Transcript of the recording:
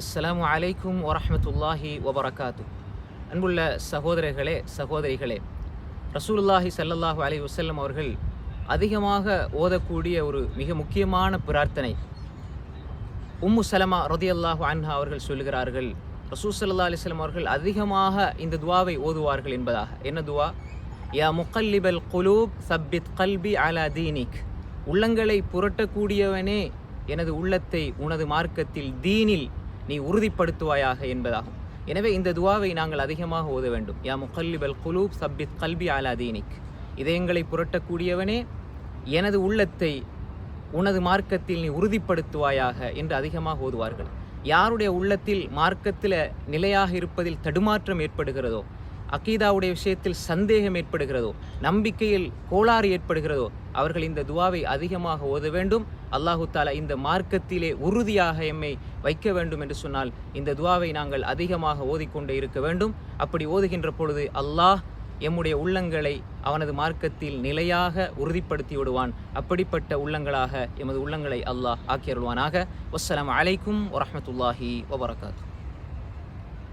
அஸ்லாம் அலைக்கும் வரமத்துல்லாஹி வபரகாத்து அன்புள்ள சகோதரர்களே சகோதரிகளே ரசூலுல்லாஹி ஸல்லல்லாஹு அலி வசல்லம் அவர்கள் அதிகமாக ஓதக்கூடிய ஒரு மிக முக்கியமான பிரார்த்தனை. உம்மு சலமா ரதியல்லாஹு அன்ஹா அவர்கள் சொல்லுகிறார்கள் ரசூல் சல்லா அலைஹி அவர்கள் அதிகமாக இந்த துவாவை ஓதுவார்கள் என்பதாக. என்ன துவா? யா முக்கல்லிபல் குலூப் சப்பித் கல்பி அலா தீனிக். உள்ளங்களை புரட்டக்கூடியவனே எனது உள்ளத்தை உனது மார்க்கத்தில் தீனில் நீ உறுதிப்படுத்துவாயாக என்பதாகும். எனவே இந்த துவாவை நாங்கள் அதிகமாக ஓத வேண்டும். யா முகல்லிபல் குலூப் சப்பித் கல்வி அலாதீனிக் இதயங்களை புரட்டக்கூடியவனே எனது உள்ளத்தை உனது மார்க்கத்தில் நீ உறுதிப்படுத்துவாயாக என்று அதிகமாக ஓதுவார்கள். யாருடைய உள்ளத்தில் மார்க்கத்தில் நிலையாக இருப்பதில் தடுமாற்றம் ஏற்படுகிறதோ அகீதாவுடைய விஷயத்தில் சந்தேகம் ஏற்படுகிறதோ நம்பிக்கையில் கோளாறு ஏற்படுகிறதோ அவர்கள் இந்த துவாவை அதிகமாக ஓத வேண்டும். அல்லாஹு தாலா இந்த மார்க்கத்திலே உறுதியாக எம்மை வைக்க வேண்டும் என்று சொன்னால் இந்த துவாவை நாங்கள் அதிகமாக ஓதிக்கொண்டே இருக்க வேண்டும். அப்படி ஓதுகின்ற பொழுது அல்லாஹ் எம்முடைய உள்ளங்களை அவனது மார்க்கத்தில் நிலையாக உறுதிப்படுத்தி விடுவான். அப்படிப்பட்ட உள்ளங்களாக எமது உள்ளங்களை அல்லாஹ் ஆக்கியருள்வானாக வசலாம் அலைக்கும் வரமத்துல்லாஹி வபரகாத்து.